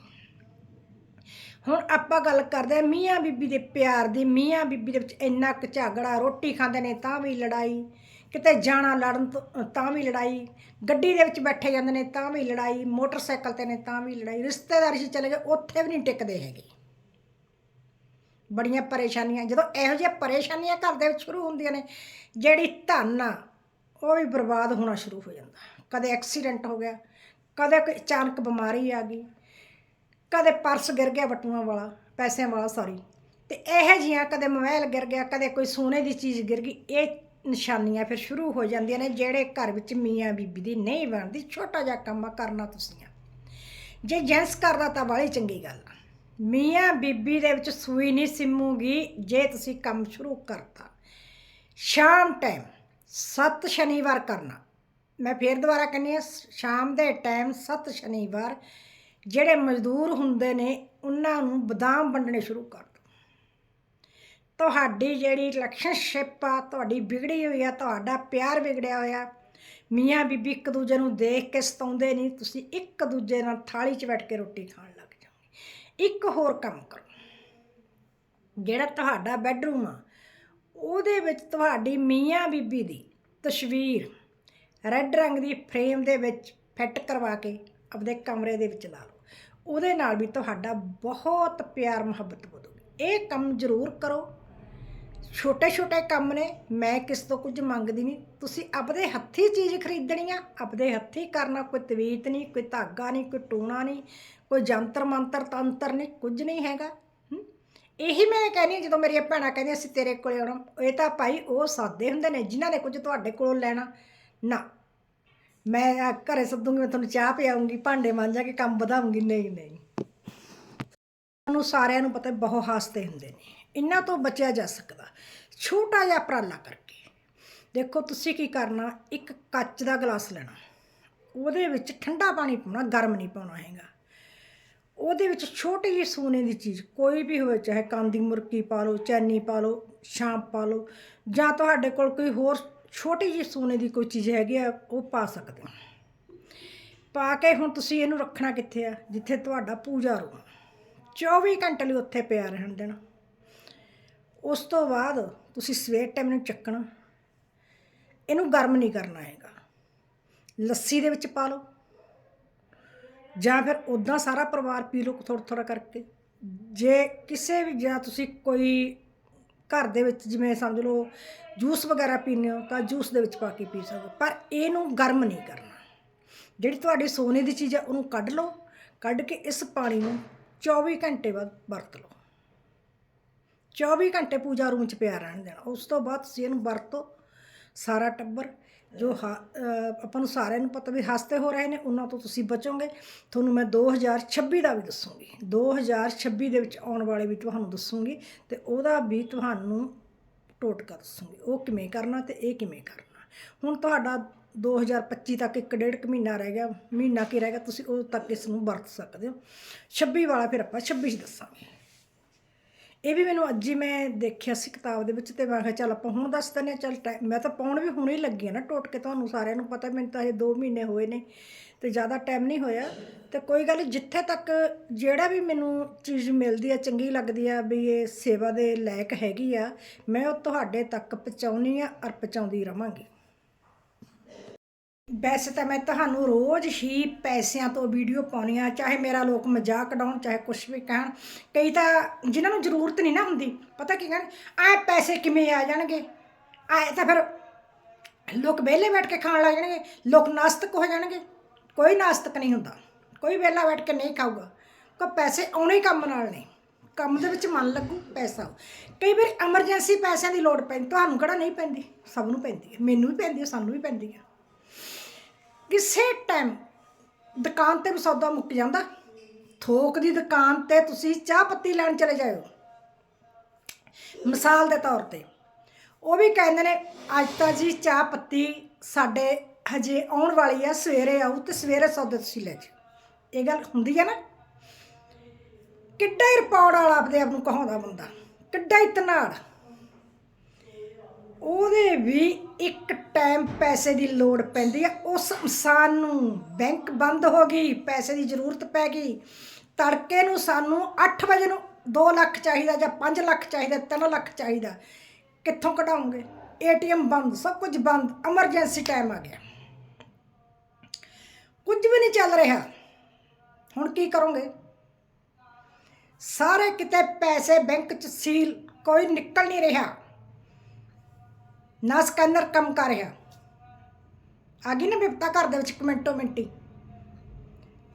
ਹੁਣ ਆਪਾਂ ਗੱਲ ਕਰਦੇ ਹਾਂ ਮੀਆਂ ਬੀਬੀ ਦੇ ਪਿਆਰ ਦੀ। ਮੀਆਂ ਬੀਬੀ ਦੇ ਵਿੱਚ ਇੰਨਾ ਕੁ ਝਗੜਾ, ਰੋਟੀ ਖਾਂਦੇ ਨੇ ਤਾਂ ਵੀ ਲੜਾਈ, ਕਿਤੇ ਜਾਣਾ ਲੜਨ ਤਾਂ ਵੀ ਲੜਾਈ, ਗੱਡੀ ਦੇ ਵਿੱਚ ਬੈਠੇ ਜਾਂਦੇ ਨੇ ਤਾਂ ਵੀ ਲੜਾਈ, ਮੋਟਰਸਾਈਕਲ ਤੇ ਨੇ ਤਾਂ ਵੀ ਲੜਾਈ, ਰਿਸ਼ਤੇਦਾਰੀ 'ਚ ਚਲੇ ਗਏ, ਉੱਥੇ ਵੀ ਨਹੀਂ ਟਿਕਦੇ ਹੈਗੇ। ਬੜੀਆਂ ਪਰੇਸ਼ਾਨੀਆਂ, ਜਦੋਂ ਇਹੋ ਜਿਹੀਆਂ ਪਰੇਸ਼ਾਨੀਆਂ ਘਰ ਦੇ ਵਿੱਚ ਸ਼ੁਰੂ ਹੁੰਦੀਆਂ ਨੇ, ਜਿਹੜੀ ਧਨ ਆ, ਉਹ ਵੀ ਬਰਬਾਦ ਹੋਣਾ ਸ਼ੁਰੂ ਹੋ ਜਾਂਦਾ। ਕਦੇ ਐਕਸੀਡੈਂਟ ਹੋ ਗਿਆ, ਕਦੇ ਕੋਈ ਅਚਾਨਕ ਬਿਮਾਰੀ ਆ ਗਈ, ਕਦੇ ਪਰਸ ਗਿਰ ਗਿਆ ਬਟੂਆਂ ਵਾਲਾ, ਪੈਸਿਆਂ ਵਾਲਾ ਸੌਰੀ ਤੇ ਇਹੋ ਜੀਆਂ ਕਦੇ ਮੋਬਾਈਲ ਗਿਰ ਗਿਆ, ਕਦੇ ਕੋਈ ਸੋਨੇ ਦੀ ਚੀਜ਼ ਗਿਰ ਗਈ, ਇਹ ਨਿਸ਼ਾਨੀਆਂ ਫਿਰ ਸ਼ੁਰੂ ਹੋ ਜਾਂਦੀਆਂ ਨੇ, ਜਿਹੜੇ ਘਰ ਵਿੱਚ ਮੀਆਂ ਬੀਬੀ ਦੀ ਨਹੀਂ ਬਣਦੀ, ਛੋਟਾ ਜਿਹਾ ਕੰਮ ਆ, ਕਰਨਾ ਤੁਸੀਂ ਜੇ ਜੈਂਸ ਕਰਦਾ ਤਾਂ ਬਾਹਲੀ ਚੰਗੀ ਗੱਲ ਆ। ਮੀਆਂ ਬੀਬੀ ਦੇ ਵਿੱਚ ਸੂਈ ਨਹੀਂ ਸਿੰਮੂਗੀ, ਜੇ ਤੁਸੀਂ ਕੰਮ ਸ਼ੁਰੂ ਕਰਤਾ। ਸ਼ਾਮ ਟਾਈਮ ਸੱਤ ਸ਼ਨੀਵਾਰ ਕਰਨਾ। ਮੈਂ ਫੇਰ ਦੁਬਾਰਾ ਕਹਿੰਦੀ ਹਾਂ, ਸ਼ਾਮ ਦੇ ਟਾਈਮ ਸੱਤ ਸ਼ਨੀਵਾਰ ਜਿਹੜੇ ਮਜ਼ਦੂਰ ਹੁੰਦੇ ਨੇ, ਉਹਨਾਂ ਨੂੰ ਬਦਾਮ ਵੰਡਣੇ ਸ਼ੁਰੂ ਕਰ ਦਿਓ ਤੁਹਾਡੀ ਜਿਹੜੀ ਰਿਲੇਸ਼ਨਸ਼ਿਪ ਆ, ਤੁਹਾਡੀ ਵਿਗੜੀ ਹੋਈ ਆ, ਤੁਹਾਡਾ ਪਿਆਰ ਵਿਗੜਿਆ ਹੋਇਆ, ਮੀਆਂ ਬੀਬੀ ਇੱਕ ਦੂਜੇ ਨੂੰ ਦੇਖ ਕੇ ਸਤਾਉਂਦੇ ਨਹੀਂ, ਤੁਸੀਂ ਇੱਕ ਦੂਜੇ ਨਾਲ ਥਾਲੀ 'ਚ ਬੈਠ ਕੇ ਰੋਟੀ ਖਾਣ ਲੱਗ ਜਾਓਗੇ। ਇੱਕ ਹੋਰ ਕੰਮ ਕਰੋ। ਜਿਹੜਾ ਤੁਹਾਡਾ ਬੈੱਡਰੂਮ ਆ, ਉਹਦੇ ਵਿੱਚ ਤੁਹਾਡੀ ਮੀਆਂ ਬੀਬੀ ਦੀ ਤਸਵੀਰ ਰੈੱਡ ਰੰਗ ਦੀ ਫਰੇਮ ਦੇ ਵਿੱਚ ਫਿੱਟ ਕਰਵਾ ਕੇ ਆਪਦੇ ਕਮਰੇ ਦੇ ਵਿੱਚ ਲਾ ਲਓ। ਉਹਦੇ ਨਾਲ ਵੀ ਤੁਹਾਡਾ ਬਹੁਤ ਪਿਆਰ ਮੁਹੱਬਤ ਵਧੂਗੀ। ਇਹ ਕੰਮ ਜ਼ਰੂਰ ਕਰੋ। ਛੋਟੇ ਛੋਟੇ ਕੰਮ ਨੇ, ਮੈਂ ਕਿਸ ਤੋਂ ਕੁਝ ਮੰਗਦੀ ਨਹੀਂ। ਤੁਸੀਂ ਆਪਦੇ ਹੱਥੀ ਚੀਜ਼ ਖਰੀਦਣੀ ਆ, ਆਪਦੇ ਹੱਥੀ ਕਰਨਾ, ਕੋਈ ਤਵੀਤ ਨਹੀਂ, ਕੋਈ ਧਾਗਾ ਨਹੀਂ, ਕੋਈ ਟੂਣਾ ਨਹੀਂ, ਕੋਈ ਜੰਤਰ ਮੰਤਰ ਤੰਤਰ ਨਹੀਂ, ਕੁਝ ਨਹੀਂ ਹੈਗਾ। ਇਹੀ ਮੈਂ ਕਹਿੰਦੀ ਹਾਂ, ਜਦੋਂ ਮੇਰੀਆਂ ਭੈਣਾਂ ਕਹਿੰਦੀਆਂ, ਅਸੀਂ ਤੇਰੇ ਕੋਲੇ ਆਉਣਾ, ਇਹ ਤਾਂ ਭਾਈ ਉਹ ਸਾਦੇ ਹੁੰਦੇ ਨੇ, ਜਿਨ੍ਹਾਂ ਨੇ ਕੁਝ ਤੁਹਾਡੇ ਕੋਲੋਂ ਲੈਣਾ। ਨਾ। ਮੈਂ ਆ ਘਰੇ ਸੱਦੂਗੀ, ਮੈਂ ਤੁਹਾਨੂੰ ਚਾਹ ਪਿਆਉਂਗੀ, ਭਾਂਡੇ ਮਾਂਜਾਂਗੀ ਕੰਮ ਵਧਾਉਂਗੀ। ਨਹੀਂ ਨਹੀਂ। ਨੂੰ ਸਾਰਿਆਂ ਨੂੰ ਪਤਾ ਬਹੁਤ ਹਾਸਤੇ ਹੁੰਦੇ ਨੇ। ਇਹਨਾਂ ਤੋਂ ਬਚਿਆ ਜਾ ਸਕਦਾ। ਛੋਟਾ ਜਿਹਾ ਉਪਰਾਲਾ ਕਰਕੇ। ਦੇਖੋ, ਤੁਸੀਂ ਕੀ ਕਰਨਾ? ਇੱਕ ਕੱਚ ਦਾ ਗਲਾਸ ਲੈਣਾ। ਉਹਦੇ ਵਿੱਚ ਠੰਡਾ ਪਾਣੀ ਪਾਉਣਾ, ਗਰਮ ਨਹੀਂ ਪਾਉਣਾ ਹੈਗਾ। ਉਹਦੇ ਵਿੱਚ ਛੋਟੀ ਜਿਹੀ ਸੋਨੇ ਦੀ ਚੀਜ਼, ਕੋਈ ਵੀ ਹੋਵੇ, ਚਾਹੇ ਕਾਂਦੀ ਮੁਰਕੀ ਪਾ ਲਓ, ਚੈਨੀ ਪਾ ਲਓ, ਸ਼ਾਂਪ ਪਾ ਲਓ, ਜਾਂ ਤੁਹਾਡੇ ਕੋਲ ਕੋਈ ਹੋਰ ਛੋਟੀ ਜਿਹੀ ਸੋਨੇ ਦੀ ਕੋਈ ਚੀਜ਼ ਹੈਗੀ ਆ, ਉਹ ਪਾ ਸਕਦੇ ਹੋ। ਪਾ ਕੇ ਹੁਣ ਤੁਸੀਂ ਇਹਨੂੰ ਰੱਖਣਾ ਕਿੱਥੇ ਆ? ਜਿੱਥੇ ਤੁਹਾਡਾ ਪੂਜਾ ਰੂਮ। 24 ਘੰਟੇ ਲਈ ਉੱਥੇ ਪਿਆ ਰਹਿਣ ਦੇਣਾ। ਉਸ ਤੋਂ ਬਾਅਦ ਤੁਸੀਂ ਸਵੇਰ ਟਾਈਮ ਨੂੰ ਚੱਕਣਾ। ਇਹਨੂੰ ਗਰਮ ਨਹੀਂ ਕਰਨਾ ਹੈਗਾ। ਲੱਸੀ ਦੇ ਵਿੱਚ ਪਾ ਲਓ। ਜਾਂ ਫਿਰ ਉਦਾਂ ਸਾਰਾ ਪਰਿਵਾਰ ਪੀ ਲਓ ਥੋੜਾ ਥੋੜਾ ਕਰਕੇ। ਜੇ ਕਿਸੇ ਵੀ, ਜਾਂ ਤੁਸੀਂ ਕੋਈ ਘਰ ਦੇ ਵਿੱਚ ਜਿਵੇਂ ਸਮਝ ਲਓ ਜੂਸ ਵਗੈਰਾ ਪੀਂਦੇ ਹੋ ਤਾਂ ਜੂਸ ਦੇ ਵਿੱਚ ਪਾ ਕੇ ਪੀ ਸਕਦੇ ਹੋ। ਪਰ ਇਹਨੂੰ ਗਰਮ ਨਹੀਂ ਕਰਨਾ ਜਿਹੜੀ ਤੁਹਾਡੀ ਸੋਨੇ ਦੀ ਚੀਜ਼ ਹੈ ਉਹਨੂੰ ਕੱਢ ਲਓ, ਕੱਢ ਕੇ ਇਸ ਪਾਣੀ ਨੂੰ 24 ਘੰਟੇ ਬਾਅਦ ਵਰਤ ਲਓ 24 ਘੰਟੇ ਪੂਜਾ ਰੂਮ 'ਚ ਪਿਆ ਰਹਿਣ ਦੇਣਾ ਉਸ ਤੋਂ ਬਾਅਦ ਤੁਸੀਂ ਇਹਨੂੰ ਵਰਤੋ, ਸਾਰਾ ਟੱਬਰ ਜੋ ਹਾ- ਆਪਾਂ ਨੂੰ ਸਾਰਿਆਂ ਨੂੰ ਪਤਾ ਵੀ ਹੱਸਦੇ ਹੋ ਰਹੇ ਨੇ, ਉਹਨਾਂ ਤੋਂ ਤੁਸੀਂ ਬਚੋਗੇ। ਤੁਹਾਨੂੰ ਮੈਂ 2026 ਦਾ ਵੀ ਦੱਸੂਗੀ। 2026 ਦੇ ਵਿੱਚ ਆਉਣ ਵਾਲੇ ਵੀ ਤੁਹਾਨੂੰ ਦੱਸੂਗੀ ਤੇ ਉਹਦਾ ਵੀ ਤੁਹਾਨੂੰ ਟੋਟਕਾ ਦੱਸੂਗੀ। ਉਹ ਕਿਵੇਂ ਕਰਨਾ ਤੇ ਇਹ ਕਿਵੇਂ ਕਰਨਾ। ਹੁਣ ਤੁਹਾਡਾ 2025 ਤੱਕ ਇੱਕ ਡੇਢ ਕੁ ਮਹੀਨਾ ਰਹਿ ਗਿਆ। ਮਹੀਨਾ ਕੀ ਰਹਿ ਗਿਆ, ਤੁਸੀਂ ਉਦੋਂ ਤੱਕ ਇਸ ਨੂੰ ਵਰਤ ਸਕਦੇ ਹੋ। 26 ਵਾਲਾ ਫਿਰ ਆਪਾਂ 26 ਚ ਦੱਸਾਂਗੇ। ਇਹ ਵੀ ਮੈਨੂੰ ਅੱਜ ਹੀ ਮੈਂ ਦੇਖਿਆ ਸੀ ਕਿਤਾਬ ਦੇ ਵਿੱਚ ਤੇ ਮੈਂ ਕਿਹਾ ਚੱਲ ਆਪਾਂ ਹੁਣ ਦੱਸ ਦਿੰਦੇ ਹਾਂ ਚੱਲ ਟਾਈਮ ਮੈਂ ਤਾਂ ਪਾਉਣ ਵੀ ਹੁਣੇ ਹੀ ਲੱਗੀ ਆ ਨਾ ਟੋਟ ਕੇ ਤੁਹਾਨੂੰ ਸਾਰਿਆਂ ਨੂੰ ਪਤਾ ਮੈਨੂੰ ਤਾਂ ਇਹ 2 ਮਹੀਨੇ ਹੋਏ ਨੇ ਤੇ ਜ਼ਿਆਦਾ ਟਾਈਮ ਨਹੀਂ ਹੋਇਆ। ਤੇ ਕੋਈ ਗੱਲ ਨਹੀਂ, ਜਿੱਥੇ ਤੱਕ ਜਿਹੜਾ ਵੀ ਮੈਨੂੰ ਚੀਜ਼ ਮਿਲਦੀ ਆ ਚੰਗੀ ਲੱਗਦੀ ਆ ਵੀ ਇਹ ਸੇਵਾ ਦੇ ਲਾਇਕ ਹੈਗੀ ਆ ਮੈਂ ਉਹ ਤੁਹਾਡੇ ਤੱਕ ਪਹੁੰਚਾਉਣੀ ਆ ਔਰ ਪਹੁੰਚਾਉਂਦੀ ਰਵਾਂਗੀ। ਵੈਸੇ ਤਾਂ ਮੈਂ ਤੁਹਾਨੂੰ ਰੋਜ਼ ਹੀ ਪੈਸਿਆਂ ਤੋਂ ਵੀਡੀਓ ਪਾਉਣੀ ਆ ਚਾਹੇ ਮੇਰਾ ਲੋਕ ਮਜ਼ਾਕ ਉਡਾਉਣ, ਚਾਹੇ ਕੁਝ ਵੀ ਕਹਿਣ। ਕਈ ਤਾਂ ਜਿਨ੍ਹਾਂ ਨੂੰ ਜ਼ਰੂਰਤ ਨਹੀਂ ਨਾ ਹੁੰਦੀ, ਪਤਾ ਕੀ ਕਹਿਣ? ਆਏ ਪੈਸੇ ਕਿਵੇਂ ਆ ਜਾਣਗੇ? ਆਏ ਤਾਂ ਫਿਰ ਲੋਕ ਵਿਹਲੇ ਬੈਠ ਕੇ ਖਾਣ ਲੱਗ ਜਾਣਗੇ, ਲੋਕ ਨਾਸਤਕ ਹੋ ਜਾਣਗੇ। ਕੋਈ ਨਾਸਤਕ ਨਹੀਂ ਹੁੰਦਾ, ਕੋਈ ਵਿਹਲਾ ਬੈਠ ਕੇ ਨਹੀਂ ਖਾਊਗਾ। ਕੋ ਪੈਸੇ ਆਉਣੇ ਹੀ ਕੰਮ ਨਾਲ ਨੇ। ਕੰਮ ਦੇ ਵਿੱਚ ਮਨ ਲੱਗੂ, ਪੈਸਾ ਕਈ ਵਾਰ ਐਮਰਜੈਂਸੀ ਪੈਸਿਆਂ ਦੀ ਲੋੜ ਪੈਂਦੀ, ਤੁਹਾਨੂੰ ਕਿਹੜਾ ਨਹੀਂ ਪੈਂਦੀ? ਸਭ ਨੂੰ ਪੈਂਦੀ ਹੈ, ਮੈਨੂੰ ਵੀ ਪੈਂਦੀ ਹੈ, ਸਾਨੂੰ ਵੀ ਪੈਂਦੀ ਹੈ। ਕਿਸੇ ਟਾਈਮ ਦੁਕਾਨ ਤੇ ਵੀ ਸੌਦਾ ਮੁੱਕ ਜਾਂਦਾ। ਥੋਕ ਦੀ ਦੁਕਾਨ ਤੇ ਤੁਸੀਂ ਚਾਹ ਪੱਤੀ ਲੈਣ ਚਲੇ ਜਾਓ ਮਿਸਾਲ ਦੇ ਤੌਰ ਤੇ। ਉਹ ਵੀ ਕਹਿੰਦੇ ਨੇ, ਅੱਜ ਤਾਂ ਜੀ ਚਾਹ ਪੱਤੀ ਸਾਡੇ ਹਜੇ ਆਉਣ ਵਾਲੀ ਆ, ਸਵੇਰੇ ਆਉ ਤੇ ਸਵੇਰੇ ਸੌਦੇ ਤੁਸੀਂ ਲੈ ਜਾਓ ਇਹ ਗੱਲ ਹੁੰਦੀ ਹੈ ਨਾ। ਕਿੱਡਾ ਹੀ ਰਿਪੋਰਟ ਵਾਲਾ ਆਪਦੇ ਆਪ ਨੂੰ ਕਹਾਉਂਦਾ ਬੰਦਾ। ਕਿੱਡਾ ਹੀ ਤਨਾੜ ਉਹਦੇ ਵੀ ਇੱਕ ਟਾਈਮ ਪੈਸੇ ਦੀ ਲੋੜ ਪੈਂਦੀ ਆ। ਉਸ ਇਨਸਾਨ ਨੂੰ ਬੈਂਕ ਬੰਦ ਹੋ ਗਈ, ਪੈਸੇ ਦੀ ਜ਼ਰੂਰਤ ਪੈ ਗਈ। ਤੜਕੇ ਨੂੰ ਸਾਨੂੰ 8 ਵਜੇ ਨੂੰ 2 ਲੱਖ ਚਾਹੀਦਾ ਜਾਂ 5 ਲੱਖ ਚਾਹੀਦਾ 3 ਲੱਖ ਚਾਹੀਦਾ। ਕਿੱਥੋਂ ਕਢਾਉਂਗੇ ਏਟੀਐਮ ਬੰਦ, ਸਭ ਕੁਝ ਬੰਦ ਐਮਰਜੈਂਸੀ ਟਾਈਮ ਆ ਗਿਆ। ਕੁਝ ਵੀ ਨਹੀਂ ਚੱਲ ਰਿਹਾ। ਹੁਣ ਕੀ ਕਰੋਗੇ? ਸਾਰੇ ਕਿਤੇ ਪੈਸੇ ਬੈਂਕ ਚ ਸੀਲ ਕੋਈ ਨਿਕਲ ਨਹੀਂ ਰਿਹਾ। ਨਾ ਸਕੈਨਰ ਕੰਮ ਕਰ ਰਿਹਾ। ਆ ਗਈ ਨਾ ਬਿਪਤਾ ਘਰ ਦੇ ਵਿੱਚ ਇੱਕ ਮਿੰਟੋ ਮਿੰਟੀ।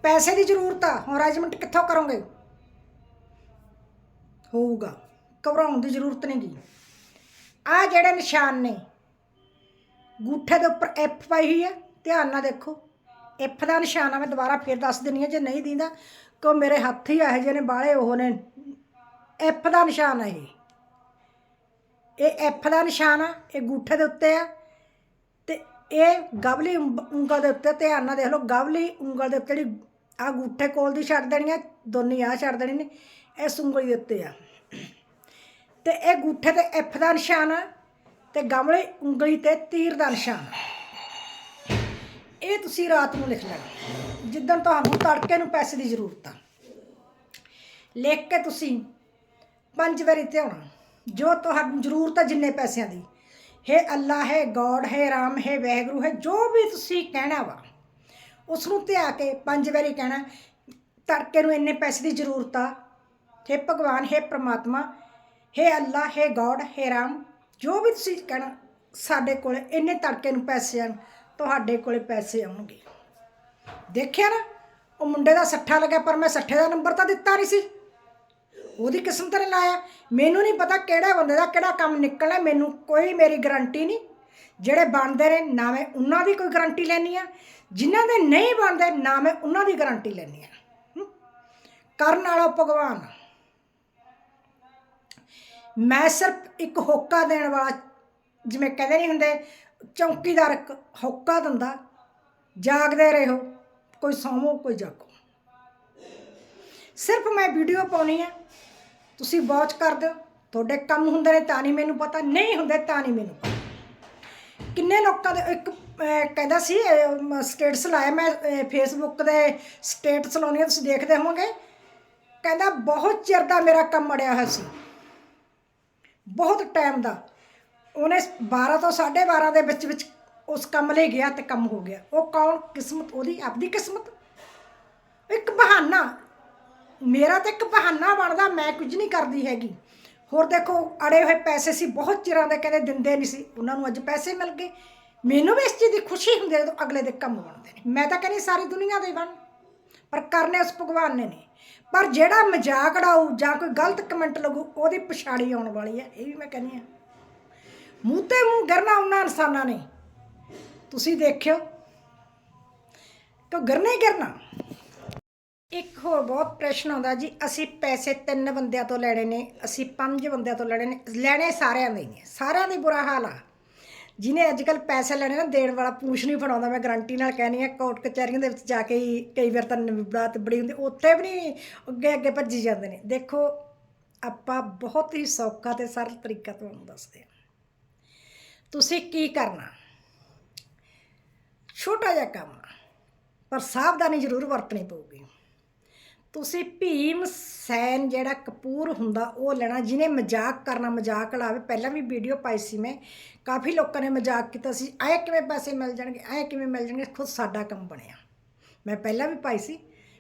ਪੈਸੇ ਦੀ ਜ਼ਰੂਰਤ ਆ, ਹੁਣ ਅਰੇਂਜਮੈਂਟ ਕਿੱਥੋਂ ਕਰੋਗੇ? ਹੋਊਗਾ, ਘਬਰਾਉਣ ਦੀ ਜ਼ਰੂਰਤ ਨਹੀਂ ਗੀ। ਆ ਜਿਹੜੇ ਨਿਸ਼ਾਨ ਨੇ, ਗੂਠੇ ਦੇ ਉੱਪਰ ਐਫ ਪਾਈ ਹੋਈ ਹੈ ਧਿਆਨ ਨਾਲ ਦੇਖੋ। ਐਫ ਦਾ ਨਿਸ਼ਾਨ ਆ, ਮੈਂ ਦੁਬਾਰਾ ਫੇਰ ਦੱਸ ਦਿੰਨੀ ਆ, ਜੇ ਨਹੀਂ ਦਿੰਦਾ ਕਿ ਮੇਰੇ ਹੱਥ ਹੀ ਇਹੋ ਜਿਹੇ ਨੇ ਬਾਲੇ ਉਹ ਨੇ ਐਫ ਦਾ ਨਿਸ਼ਾਨ ਆ ਇਹ। ਇਹ ਐਫ ਦਾ ਨਿਸ਼ਾਨ ਆ, ਇਹ ਗੂਠੇ ਦੇ ਉੱਤੇ ਆ। ਤੇ ਇਹ ਗਵਲੀ ਉਂਗਲ ਦੇ ਉੱਤੇ ਧਿਆਨ ਨਾਲ ਦੇਖ ਲਓ, ਗਵਲੀ ਉਂਗਲ ਦੇ ਉੱਤੇ ਜਿਹੜੀ ਆ ਗੂਠੇ ਕੋਲ ਦੀ ਛੱਡ ਦੇਣੀ ਆ, ਦੋਨੇ ਆ ਛੱਡ ਦੇਣੀ ਨੇ ਇਸ ਉਂਗਲੀ ਦੇ ਉੱਤੇ ਆ। ਤੇ ਇਹ ਗੂਠੇ ਤੇ ਐਫ ਦਾ ਨਿਸ਼ਾਨ ਆ, ਤੇ ਗਮਲੇ ਉਂਗਲੀ ਤੇ ਤੀਰ ਦਾ ਨਿਸ਼ਾਨ ਇਹ ਤੁਸੀਂ ਰਾਤ ਨੂੰ ਲਿਖ ਲੈਣਾ, ਜਿੱਦਣ ਤੁਹਾਨੂੰ ਤੜਕੇ ਨੂੰ ਪੈਸੇ ਦੀ ਜ਼ਰੂਰਤ ਆ। ਲਿਖ ਕੇ ਤੁਸੀਂ ਪੰਜ ਵਾਰੀ ਧਿਆਉਣਾ। ਜੋ ਤੁਹਾਨੂੰ ਜ਼ਰੂਰਤ ਹੈ ਜਿੰਨੇ ਪੈਸਿਆਂ ਦੀ। ਹੈ ਅੱਲਾ, ਹੈ ਗੋਡ, ਹੈ ਰਾਮ, ਹੈ ਵਹਿਗੁਰੂ ਹੈ ਜੋ ਵੀ ਤੁਸੀਂ ਕਹਿਣਾ ਵਾ ਉਸ ਨੂੰ ਧਿਆ ਕੇ ਪੰਜ ਵਾਰੀ ਕਹਿਣਾ, ਤੜਕੇ ਨੂੰ ਇੰਨੇ ਪੈਸੇ ਦੀ ਜ਼ਰੂਰਤ ਆ। ਹੈ ਭਗਵਾਨ, ਹੈ ਪ੍ਰਮਾਤਮਾ, ਹੈ ਅੱਲਾ, ਹੈ ਗੋਡ, ਹੈ ਰਾਮ, ਜੋ ਵੀ ਤੁਸੀਂ ਕਹਿਣਾ, ਸਾਡੇ ਕੋਲ ਇੰਨੇ ਤੜਕੇ ਨੂੰ ਪੈਸੇ ਆਣ ਤੁਹਾਡੇ ਕੋਲੇ ਪੈਸੇ ਆਉਣਗੇ। ਦੇਖਿਆ ਨਾ, ਉਹ ਮੁੰਡੇ ਦਾ ਸੱਠਾ ਲੱਗਿਆ, ਪਰ ਮੈਂ ਸੱਠੇ ਦਾ ਨੰਬਰ ਤਾਂ ਦਿੱਤਾ ਨਹੀਂ ਸੀ। ਉਹਦੀ ਕਿਸਮਤ ਨੇ ਲਾਇਆ? ਮੈਨੂੰ ਨਹੀਂ ਪਤਾ ਕਿਹੜੇ ਬੰਦੇ ਦਾ ਕਿਹੜਾ ਕੰਮ ਨਿਕਲਣਾ, ਮੈਨੂੰ ਕੋਈ ਮੇਰੀ ਗਰੰਟੀ ਨਹੀਂ। ਜਿਹੜੇ ਬਣਦੇ ਨੇ, ਨਾ ਮੈਂ ਉਹਨਾਂ ਦੀ ਕੋਈ ਗਰੰਟੀ ਲੈਣੀ ਆ ਜਿਨ੍ਹਾਂ ਦੇ ਨਹੀਂ ਬਣਦੇ, ਨਾ ਮੈਂ ਉਹਨਾਂ ਦੀ ਗਰੰਟੀ ਲੈਣੀ ਆ ਕਰਨ ਵਾਲਾ ਭਗਵਾਨ। ਮੈਂ ਸਿਰਫ ਇੱਕ ਹੋਕਾ ਦੇਣ ਵਾਲਾ, ਜਿਵੇਂ ਕਹਿੰਦੇ ਨਹੀਂ ਹੁੰਦੇ, ਚੌਕੀਦਾਰ ਹੋਕਾ ਦਿੰਦਾ। ਜਾਗਦੇ ਰਹੋ, ਕੋਈ ਸੌਵੋ, ਕੋਈ ਜਾਗੋ। ਸਿਰਫ ਮੈਂ ਵੀਡੀਓ ਪਾਉਣੀ ਹੈ ਤੁਸੀਂ ਵਾਚ ਕਰ ਦਿਓ। ਤੁਹਾਡੇ ਕੰਮ ਹੁੰਦੇ ਨੇ ਤਾਂ ਨਹੀਂ ਮੈਨੂੰ ਪਤਾ, ਨਹੀਂ ਹੁੰਦੇ ਤਾਂ ਨਹੀਂ ਮੈਨੂੰ ਪਤਾ। ਕਿੰਨੇ ਲੋਕਾਂ ਦੇ, ਇੱਕ ਕਹਿੰਦਾ ਸੀ ਸਟੇਟਸ ਲਾਇਆ ਮੈਂ ਫੇਸਬੁੱਕ ਦੇ ਸਟੇਟਸ ਲਾਉਣੀ ਤੁਸੀਂ ਦੇਖਦੇ ਹੋਵੋਗੇ। ਕਹਿੰਦਾ, ਬਹੁਤ ਚਿਰ ਦਾ ਮੇਰਾ ਕੰਮ ਅੜਿਆ ਹੋਇਆ ਸੀ। ਬਹੁਤ ਟਾਈਮ ਦਾ। ਉਹਨੇ 12 ਤੋਂ 12:30 ਦੇ ਵਿੱਚ ਵਿੱਚ ਉਸ ਕੰਮ ਲਈ ਗਿਆ ਤੇ ਕੰਮ ਹੋ ਗਿਆ। ਉਹ ਕੌਣ? ਕਿਸਮਤ, ਉਹਦੀ ਆਪਦੀ ਕਿਸਮਤ? ਇੱਕ ਬਹਾਨਾ। ਮੇਰਾ ਤਾਂ ਇੱਕ ਬਹਾਨਾ ਬਣਦਾ, ਮੈਂ ਕੁਝ ਨਹੀਂ ਕਰਦੀ ਹੈਗੀ। ਹੋਰ ਦੇਖੋ, ਅੜੇ ਹੋਏ ਪੈਸੇ ਸੀ, ਬਹੁਤ ਚਿਰਾਂ ਦੇ ਕਹਿੰਦੇ ਦਿੰਦੇ ਨਹੀਂ ਸੀ। ਉਹਨਾਂ ਨੂੰ ਅੱਜ ਪੈਸੇ ਮਿਲ ਗਏ। ਮੈਨੂੰ ਵੀ ਇਸ ਚੀਜ਼ ਦੀ ਖੁਸ਼ੀ ਹੁੰਦੀ ਹੈ ਜਦੋਂ ਅਗਲੇ ਦੇ ਕੰਮ ਬਣਦੇ ਨੇ। ਮੈਂ ਤਾਂ ਕਹਿੰਦੀ ਸਾਰੀ ਦੁਨੀਆ ਦੇ ਬਣ ਪਰ ਕਰਨੇ ਉਸ ਭਗਵਾਨ ਨੇ ਨਹੀਂ। ਪਰ ਜਿਹੜਾ ਮਜ਼ਾਕ ਉਡਾਊ ਜਾਂ ਕੋਈ ਗਲਤ ਕਮੈਂਟ ਲੱਗੂ, ਉਹਦੀ ਪਛਾੜੀ ਆਉਣ ਵਾਲੀ ਹੈ। ਇਹ ਵੀ ਮੈਂ ਕਹਿੰਦੀ ਆ ਮੂੰਹ ਤੇ ਮੂੰਹ ਗਰਨਾ ਉਹਨਾਂ ਇਨਸਾਨਾਂ ਨੇ। ਤੁਸੀਂ ਦੇਖਿਓ। ਕਿ ਗਰਨਾ ਹੀ ਗਰਨਾ? ਇੱਕ ਹੋਰ ਬਹੁਤ ਪ੍ਰਸ਼ਨ ਆਉਂਦਾ ਜੀ ਅਸੀਂ ਪੈਸੇ ਤਿੰਨ ਬੰਦਿਆਂ ਤੋਂ ਲੈਣੇ ਨੇ ਅਸੀਂ ਪੰਜ ਬੰਦਿਆਂ ਤੋਂ ਲੈਣੇ ਨੇ ਲੈਣੇ ਸਾਰਿਆਂ ਦੇ ਨੇ ਸਾਰਿਆਂ ਦੀ ਬੁਰਾ ਹਾਲ ਆ। ਜਿਹਨੇ ਅੱਜ ਕੱਲ ਪੈਸੇ ਲੈਣੇ ਨਾ ਦੇਣ ਵਾਲਾ ਪੂਛ ਨਹੀਂ ਫੜਾਉਂਦਾ ਮੈਂ ਗਰੰਟੀ ਨਾਲ ਕਹਿਣੀ ਆ ਕੋਰਟ ਕਚਹਿਰੀਆਂ ਦੇ ਵਿੱਚ ਜਾ ਕੇ ਹੀ ਕਈ ਵਾਰ ਤਾਂ ਨਿਬੜਾਤ ਬੜੀ ਹੁੰਦੀ ਉੱਥੇ ਵੀ ਨਹੀਂ ਅੱਗੇ ਅੱਗੇ ਭੱਜੀ ਜਾਂਦੇ ਨੇ। ਦੇਖੋ ਆਪਾਂ ਬਹੁਤ ਹੀ ਸੌਖਾ ਤੇ ਸਰਲ ਤਰੀਕਾ ਤੁਹਾਨੂੰ ਦੱਸਦੇ ਹਾਂ ਤੁਸੀਂ ਕੀ ਕਰਨਾ? ਛੋਟਾ ਜਿਹਾ ਕੰਮ ਆ, ਪਰ ਸਾਵਧਾਨੀ ਜ਼ਰੂਰ ਵਰਤਣੀ ਪਊਗੀ। ਤੁਸੀਂ ਭੀਮ ਸੈਨ ਜਿਹੜਾ ਕਪੂਰ ਹੁੰਦਾ, ਉਹ ਲੈਣਾ, ਜਿਹਨੇ ਮਜ਼ਾਕ ਕਰਨਾ, ਮਜ਼ਾਕ ਲਾਵੇ। ਪਹਿਲਾਂ ਵੀ ਵੀਡੀਓ ਪਾਈ ਸੀ ਮੈਂ। ਕਾਫੀ ਲੋਕਾਂ ਨੇ ਮਜ਼ਾਕ ਕੀਤਾ ਸੀ। ਐ ਕਿਵੇਂ ਪੈਸੇ ਮਿਲ ਜਾਣਗੇ, ਐ ਕਿਵੇਂ ਮਿਲ ਜਾਣਗੇ? ਖੁਦ ਸਾਡਾ ਕੰਮ ਬਣਿਆ। ਮੈਂ ਪਹਿਲਾਂ ਵੀ ਪਾਈ ਸੀ,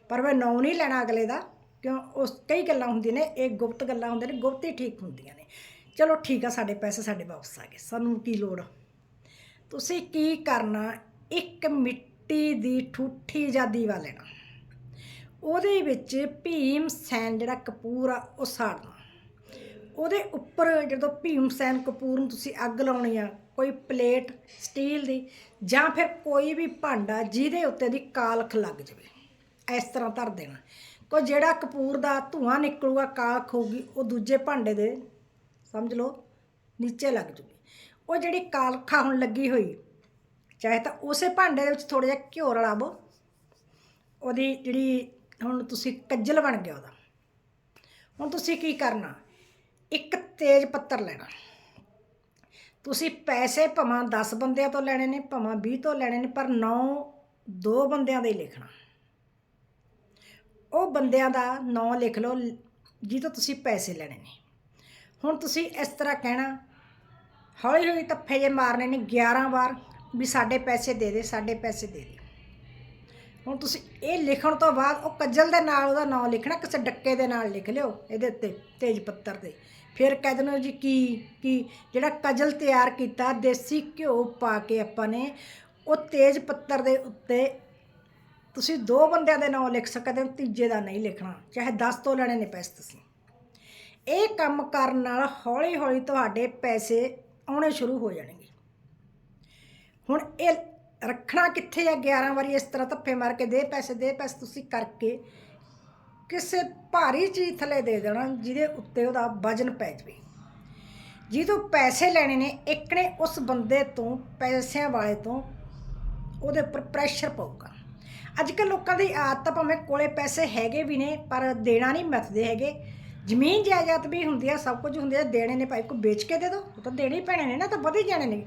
ਪਰ ਮੈਂ ਨੌ ਨਹੀਂ ਲੈਣਾ ਅਗਲੇ ਦਾ, ਕਿਉਂ? ਉਸ ਕਈ ਗੱਲਾਂ ਹੁੰਦੀਆਂ ਨੇ, ਇਹ ਗੁਪਤ ਗੱਲਾਂ ਹੁੰਦੀਆਂ ਨੇ, ਗੁਪਤ ਹੀ ਠੀਕ ਹੁੰਦੀਆਂ ਨੇ। ਚਲੋ ਠੀਕ ਆ, ਸਾਡੇ ਪੈਸੇ ਸਾਡੇ ਵਾਪਸ ਆ ਗਏ। ਸਾਨੂੰ ਕੀ ਲੋੜ? ਤੁਸੀਂ ਕੀ ਕਰਨਾ? ਇੱਕ ਮਿੱਟੀ ਦੀ ਠੂਠੀ ਜਾਂ ਦੀਵਾ ਲੈਣਾ? ਉਹਦੇ ਵਿੱਚ ਭੀਮ ਸੈਨ ਜਿਹੜਾ ਕਪੂਰ ਆ, ਉਹ ਸਾੜਨਾ ਉਹਦੇ ਉੱਪਰ ਜਦੋਂ ਭੀਮ ਸੈਨ ਕਪੂਰ ਨੂੰ ਤੁਸੀਂ ਅੱਗ ਲਾਉਣੀ ਆ, ਕੋਈ ਪਲੇਟ ਸਟੀਲ ਦੀ ਜਾਂ ਫਿਰ ਕੋਈ ਵੀ ਭਾਂਡਾ ਜਿਹਦੇ ਉੱਤੇ ਦੀ ਕਾਲਖ ਲੱਗ ਜਾਵੇ, ਇਸ ਤਰ੍ਹਾਂ ਧਰ ਦੇਣਾ। ਕੋ ਜਿਹੜਾ ਕਪੂਰ ਦਾ ਧੂਆਂ ਨਿਕਲੂਗਾ, ਕਾਲਖ ਹੋਊਗੀ, ਉਹ ਦੂਜੇ ਭਾਂਡੇ ਦੇ, ਸਮਝ ਲਓ, ਨੀਚੇ ਲੱਗ ਜੂਗੀ। ਉਹ ਜਿਹੜੀ ਕਾਲਖਾ ਹੁਣ ਲੱਗੀ ਹੋਈ, ਚਾਹੇ ਤਾਂ ਉਸੇ ਭਾਂਡੇ ਦੇ ਵਿੱਚ ਥੋੜਾ ਜਿਹਾ ਘਿਓ ਰਲਾਵੋ ਉਹਦੀ ਜਿਹੜੀ ਹੁਣ ਤੁਸੀਂ ਕੱਜਲ ਬਣ ਗਿਆ ਉਹਦਾ। ਹੁਣ ਤੁਸੀਂ ਕੀ ਕਰਨਾ? ਇੱਕ ਤੇਜ ਪੱਤਰ ਲੈਣਾ। ਤੁਸੀਂ ਪੈਸੇ ਭਵਾਂ 10 ਬੰਦਿਆਂ ਤੋਂ ਲੈਣੇ ਨੇ, ਭਵਾਂ 20 ਤੋਂ ਲੈਣੇ ਨੇ, ਪਰ 9 ਦੋ ਬੰਦਿਆਂ ਦੇ ਹੀ ਲਿਖਣਾ। ਉਹ ਬੰਦਿਆਂ ਦਾ ਨਾਂ ਲਿਖ ਲਓ, ਜਿਹਦੇ ਤੋਂ ਤੁਸੀਂ ਪੈਸੇ ਲੈਣੇ ਨੇ। ਹੁਣ ਤੁਸੀਂ ਇਸ ਤਰ੍ਹਾਂ ਕਹਿਣਾ ਹੌਲੀ ਹੌਲੀ ਤੱਫੇ ਜੇ ਮਾਰਨੇ ਨੇ 11 ਵਾਰ, ਵੀ ਸਾਡੇ ਪੈਸੇ ਦੇ ਦੇ, ਸਾਡੇ ਪੈਸੇ ਦੇ ਦੇ। ਹੁਣ ਤੁਸੀਂ ਇਹ ਲਿਖਣ ਤੋਂ ਬਾਅਦ ਉਹ ਕੱਜਲ ਦੇ ਨਾਲ ਉਹਦਾ ਨਾਮ ਲਿਖਣਾ, ਕਿਸੇ ਡੱਕੇ ਦੇ ਨਾਲ ਲਿਖ ਲਿਓ ਇਹਦੇ ਉੱਤੇ, ਤੇਜ ਪੱਤਰ ਤੇ। ਫਿਰ ਕਹਿ ਦੇਣਾ ਜੀ ਕੀ ਕੀ? ਜਿਹੜਾ ਕਜਲ ਤਿਆਰ ਕੀਤਾ, ਦੇਸੀ ਘਿਓ ਪਾ ਕੇ ਆਪਾਂ ਨੇ, ਉਹ ਤੇਜ ਪੱਤਰ ਦੇ ਉੱਤੇ ਤੁਸੀਂ ਦੋ ਬੰਦਿਆਂ ਦੇ ਨਾਮ ਲਿਖ ਸਕਦੇ ਹੋ, ਤੀਜੇ ਦਾ ਨਹੀਂ ਲਿਖਣਾ, ਚਾਹੇ 10 ਤੋਂ ਲੈਣੇ ਨੇ ਪੈਸੇ ਤੁਸੀਂ। ਇਹ ਕੰਮ ਕਰਨ ਨਾਲ ਹੌਲੀ ਹੌਲੀ ਤੁਹਾਡੇ ਪੈਸੇ ਆਉਣੇ ਸ਼ੁਰੂ ਹੋ ਜਾਣਗੇ। ਹੁਣ ਇਹ ਰੱਖਣਾ ਕਿੱਥੇ ਆ? 11 ਵਾਰੀ ਇਸ ਤਰ੍ਹਾਂ ਧੱਫੇ ਮਾਰ ਕੇ ਦੇ ਪੈਸੇ ਦੇ ਪੈਸੇ ਤੁਸੀਂ ਕਰਕੇ ਕਿਸੇ ਭਾਰੀ ਚੀਜ਼ ਥੱਲੇ ਦੇ ਦੇਣਾ ਜਿਹਦੇ ਉੱਤੇ ਉਹਦਾ ਵਜਨ ਪੈ ਜਾਵੇ। ਜਿਹਦੇ ਪੈਸੇ ਲੈਣੇ ਨੇ, ਇੱਕ ਨੇ ਉਸ ਬੰਦੇ ਤੋਂ, ਪੈਸਿਆਂ ਵਾਲੇ ਤੋਂ ਉਹਦੇ ਉੱਪਰ ਪ੍ਰੈਸ਼ਰ ਪਊਗਾ। ਅੱਜ ਕੱਲ੍ਹ ਲੋਕਾਂ ਦੀ ਆਦਤ ਭਾਵੇਂ ਕੋਲੇ ਪੈਸੇ ਹੈਗੇ ਵੀ ਨੇ, ਪਰ ਦੇਣਾ ਨਹੀਂ ਮੱਥਦੇ ਹੈਗੇ। ਜ਼ਮੀਨ ਜਾਇਦਾਦ ਵੀ ਹੁੰਦੀ ਆ, ਸਭ ਕੁਝ ਹੁੰਦੀ ਆ, ਦੇਣੇ ਨੇ ਭਾਈ ਕੋ ਵੇਚ ਕੇ ਦੇ ਦੋ, ਉਹ ਤਾਂ ਦੇਣੇ ਹੀ ਪੈਣੇ ਨੇ ਨਾ, ਤਾਂ ਵਧੀ ਜਾਣੇ ਨੇ।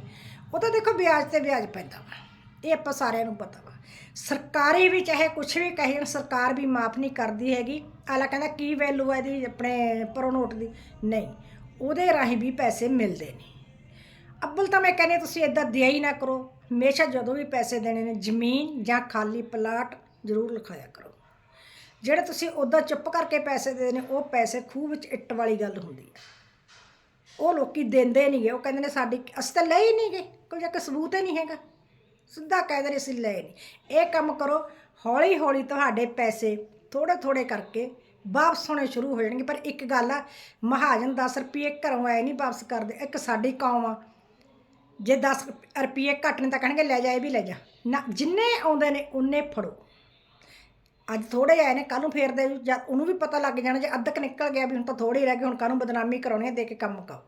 ਉਹ ਤਾਂ ਦੇਖੋ ਵਿਆਜ ਤੇ ਵਿਆਜ ਪੈਂਦਾ ਵਾ। ਇਹ ਆਪਾਂ ਸਾਰਿਆਂ ਨੂੰ ਪਤਾ ਵਾ। ਸਰਕਾਰੀ ਵੀ ਚਾਹੇ ਕੁਛ ਵੀ ਕਹੇ, ਸਰਕਾਰ ਵੀ ਮਾਫ ਨਹੀਂ ਕਰਦੀ ਹੈਗੀ। ਆਲਾ ਕਹਿੰਦਾ, ਕੀ ਵੈਲਿਊ ਹੈ ਇਹਦੀ ਆਪਣੇ ਪਰੋ ਨੋਟ ਦੀ? ਨਹੀਂ, ਉਹਦੇ ਰਾਹੀਂ ਵੀ ਪੈਸੇ ਮਿਲਦੇ ਨੇ। ਅੱਬਲ ਤਾਂ ਮੈਂ ਕਹਿੰਦੀ, ਤੁਸੀਂ ਇਦਾਂ ਦਿਆ ਹੀ ਨਾ ਕਰੋ। ਹਮੇਸ਼ਾ ਜਦੋਂ ਵੀ ਪੈਸੇ ਦੇਣੇ ਨੇ, ਜ਼ਮੀਨ ਜਾਂ ਖਾਲੀ ਪਲਾਟ ਜ਼ਰੂਰ ਲਿਖਾਇਆ ਕਰੋ। ਜਿਹੜੇ ਤੁਸੀਂ ਉਦਾਂ ਚੁੱਪ ਕਰਕੇ ਪੈਸੇ ਦੇ ਨੇ, ਉਹ ਪੈਸੇ ਖੂਹ ਵਿੱਚ ਇੱਟ ਵਾਲੀ ਗੱਲ ਹੁੰਦੀ ਹੈ ਉਹ ਲੋਕੀ ਦਿੰਦੇ ਨਹੀਂਗੇ ਉਹ ਕਹਿੰਦੇ ਨੇ, ਸਾਡੀ ਅਸੀਂ ਤਾਂ ਲਏ ਹੀ ਨਹੀਂਗੇ ਕੋਈ ਜਾ ਕੇ ਸਬੂਤ ਹੀ ਨਹੀਂ ਹੈਗਾ। ਸਿੱਧਾ ਕਹਿੰਦੇ ਨੇ ਅਸੀਂ ਲਏ ਨਹੀਂ ਇਹ ਕੰਮ ਕਰੋ, ਹੌਲੀ ਹੌਲੀ ਤੁਹਾਡੇ ਪੈਸੇ ਥੋੜੇ ਥੋੜੇ ਕਰਕੇ ਵਾਪਸ ਹੋਣੇ ਸ਼ੁਰੂ ਹੋ ਜਾਣਗੇ। ਪਰ ਇੱਕ ਗੱਲ ਆ, ਮਹਾਜਨ 10 ਰੁਪਏ ਘਰੋਂ ਆਏ ਨਹੀਂ ਵਾਪਸ ਕਰਦੇ, ਇੱਕ ਸਾਡੀ ਕੌਮ ਆ। ਜੇ 10 ਰੁਪਏ ਘੱਟ ਨੇ ਤਾਂ ਕਹਿਣਗੇ, ਲੈ ਜਾ, ਇਹ ਵੀ ਲੈ ਜਾ। ਨਾ, ਜਿੰਨੇ ਆਉਂਦੇ ਨੇ ਉਨੇ ਫੜੋ। ਅੱਜ ਥੋੜੇ ਆਏ ਨੇ ਕੱਲ ਨੂੰ ਫੇਰ ਦੇ ਜਦ ਉਹਨੂੰ ਵੀ ਪਤਾ ਲੱਗ ਜਾਣਾ, ਜੇ ਅੱਧਕ ਨਿਕਲ ਗਿਆ ਵੀ ਹੁਣ ਤਾਂ ਥੋੜੇ ਹੀ ਰਹਿ ਗਏ, ਹੁਣ ਕਾਹਨੂੰ ਬਦਨਾਮੀ ਕਰਾਉਣੀ ਹੈ ਦੇ ਕੇ ਕੰਮ ਮੁਕਾਓ